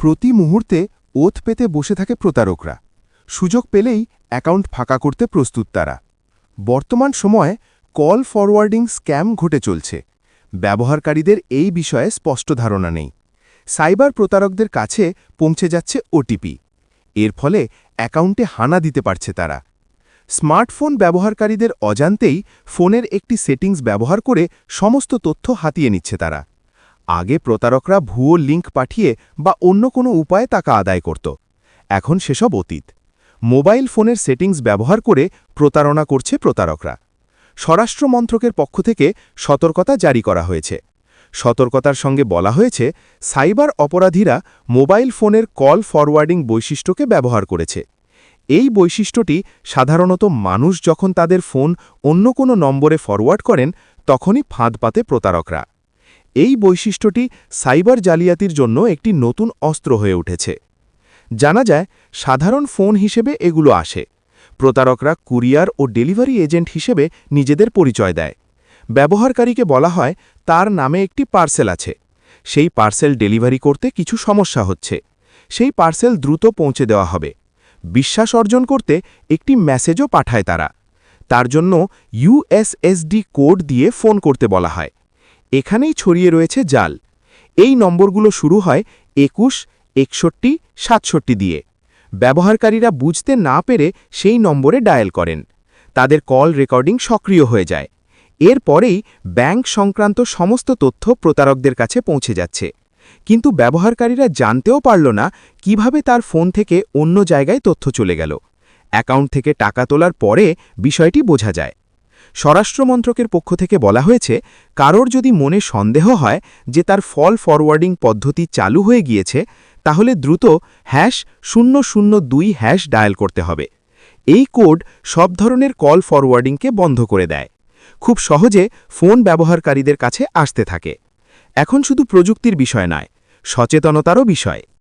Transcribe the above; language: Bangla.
প্রতি মুহূর্তে ওত পেতে বসে থাকে প্রতারকরা। সুযোগ পেলেই অ্যাকাউন্ট ফাঁকা করতে প্রস্তুত তারা। বর্তমান সময়ে কল ফরওয়ার্ডিং স্ক্যাম ঘটে চলছে। ব্যবহারকারীদের এই বিষয়ে স্পষ্ট ধারণা নেই। সাইবার প্রতারকদের কাছে পৌঁছে যাচ্ছে ওটিপি। এর ফলে অ্যাকাউন্টে হানা দিতে পারছে তারা। স্মার্টফোন ব্যবহারকারীদের অজান্তেই ফোনের একটি সেটিংস ব্যবহার করে সমস্ত তথ্য হাতিয়ে নিচ্ছে তারা। আগে প্রতারকরা ভুয়ো লিঙ্ক পাঠিয়ে বা অন্য কোনো উপায়ে টাকা আদায় করত। এখন সেসব অতীত। মোবাইল ফোনের সেটিংস ব্যবহার করে প্রতারণা করছে প্রতারকরা। স্বরাষ্ট্র মন্ত্রকের পক্ষ থেকে সতর্কতা জারি করা হয়েছে। সতর্কতার সঙ্গে বলা হয়েছে, সাইবার অপরাধীরা মোবাইল ফোনের কল ফরওয়ার্ডিং বৈশিষ্ট্যকে ব্যবহার করেছে। এই বৈশিষ্ট্যটি সাধারণত মানুষ যখন তাদের ফোন অন্য কোনো নম্বরে ফরওয়ার্ড করেন, তখনই ফাঁদ পাতে প্রতারকরা। এই বৈশিষ্ট্যটি সাইবার জালিয়াতির জন্য একটি নতুন অস্ত্র হয়ে উঠেছে। জানা যায়, সাধারণ ফোন হিসেবে এগুলো আসে। প্রতারকরা কুরিয়ার ও ডেলিভারি এজেন্ট হিসেবে নিজেদের পরিচয় দেয়। ব্যবহারকারীকে বলা হয়, তার নামে একটি পার্সেল আছে। সেই পার্সেল ডেলিভারি করতে কিছু সমস্যা হচ্ছে। সেই পার্সেল দ্রুত পৌঁছে দেওয়া হবে। বিশ্বাস অর্জন করতে একটি মেসেজও পাঠায় তারা। তার জন্য ইউএসএসডি কোড দিয়ে ফোন করতে বলা হয়। এখানেই ছড়িয়ে রয়েছে জাল। এই নম্বরগুলো শুরু হয় একুশ, একষট্টি, সাতষট্টি দিয়ে। ব্যবহারকারীরা বুঝতে না পেরে সেই নম্বরে ডায়াল করেন। তাদের কল রেকর্ডিং সক্রিয় হয়ে যায়। এরপরেই ব্যাংক সংক্রান্ত সমস্ত তথ্য প্রতারকদের কাছে পৌঁছে যাচ্ছে। কিন্তু ব্যবহারকারীরা জানতেও পারল না কীভাবে তার ফোন থেকে অন্য জায়গায় তথ্য চলে গেল। অ্যাকাউন্ট থেকে টাকা তোলার পরে বিষয়টি বোঝা যায়। স্বরাষ্ট্রমন্ত্রকের পক্ষ থেকে বলা হয়েছে, কারোর যদি মনে সন্দেহ হয় যে তার ফল ফরওয়ার্ডিং পদ্ধতি চালু হয়ে গিয়েছে, তাহলে দ্রুত হ্যাশ শূন্য শূন্য দুই হ্যাশ ডায়াল করতে হবে। এই কোড সব ধরনের কল ফরওয়ার্ডিংকে বন্ধ করে দেয়। খুব সহজে ফোন ব্যবহারকারীদের কাছে আসতে থাকে। এখন শুধু প্রযুক্তির বিষয় নয়, সচেতনতারও বিষয়।